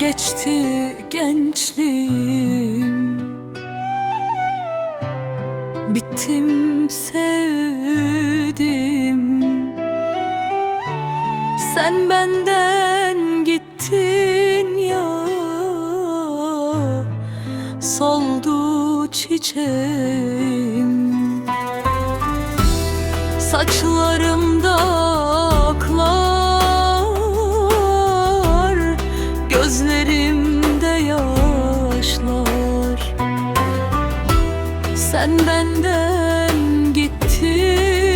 geçti gençliğim. Bittim sevdim. Sen benden gittin ya. Soldu çiçeğim. Saçlarımda Sen benden gittin